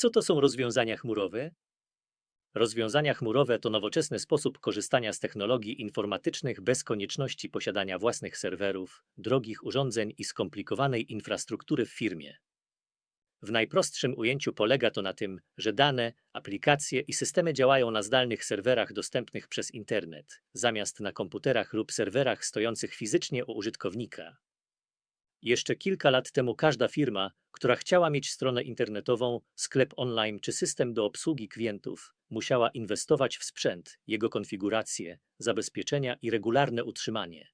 Co to są rozwiązania chmurowe? Rozwiązania chmurowe to nowoczesny sposób korzystania z technologii informatycznych bez konieczności posiadania własnych serwerów, drogich urządzeń i skomplikowanej infrastruktury w firmie. W najprostszym ujęciu polega to na tym, że dane, aplikacje i systemy działają na zdalnych serwerach dostępnych przez internet, zamiast na komputerach lub serwerach stojących fizycznie u użytkownika. Jeszcze kilka lat temu każda firma, która chciała mieć stronę internetową, sklep online czy system do obsługi klientów, musiała inwestować w sprzęt, jego konfigurację, zabezpieczenia i regularne utrzymanie.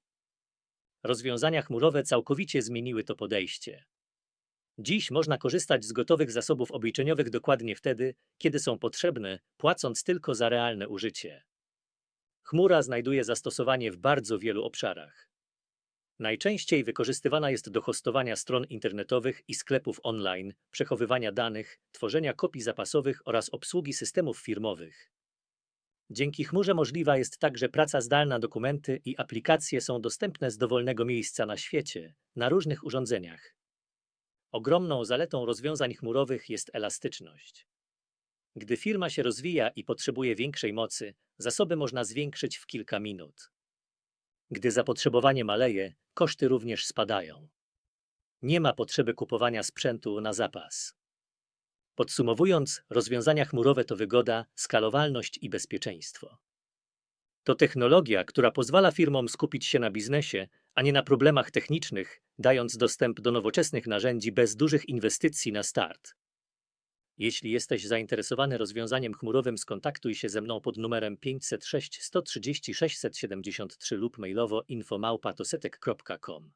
Rozwiązania chmurowe całkowicie zmieniły to podejście. Dziś można korzystać z gotowych zasobów obliczeniowych dokładnie wtedy, kiedy są potrzebne, płacąc tylko za realne użycie. Chmura znajduje zastosowanie w bardzo wielu obszarach. Najczęściej wykorzystywana jest do hostowania stron internetowych i sklepów online, przechowywania danych, tworzenia kopii zapasowych oraz obsługi systemów firmowych. Dzięki chmurze możliwa jest także praca zdalna, dokumenty i aplikacje są dostępne z dowolnego miejsca na świecie, na różnych urządzeniach. Ogromną zaletą rozwiązań chmurowych jest elastyczność. Gdy firma się rozwija i potrzebuje większej mocy, zasoby można zwiększyć w kilka minut. Gdy zapotrzebowanie maleje, koszty również spadają. Nie ma potrzeby kupowania sprzętu na zapas. Podsumowując, rozwiązania chmurowe to wygoda, skalowalność i bezpieczeństwo. To technologia, która pozwala firmom skupić się na biznesie, a nie na problemach technicznych, dając dostęp do nowoczesnych narzędzi bez dużych inwestycji na start. Jeśli jesteś zainteresowany rozwiązaniem chmurowym, skontaktuj się ze mną pod numerem 506 130 673 lub mailowo infomałpatosetek.com.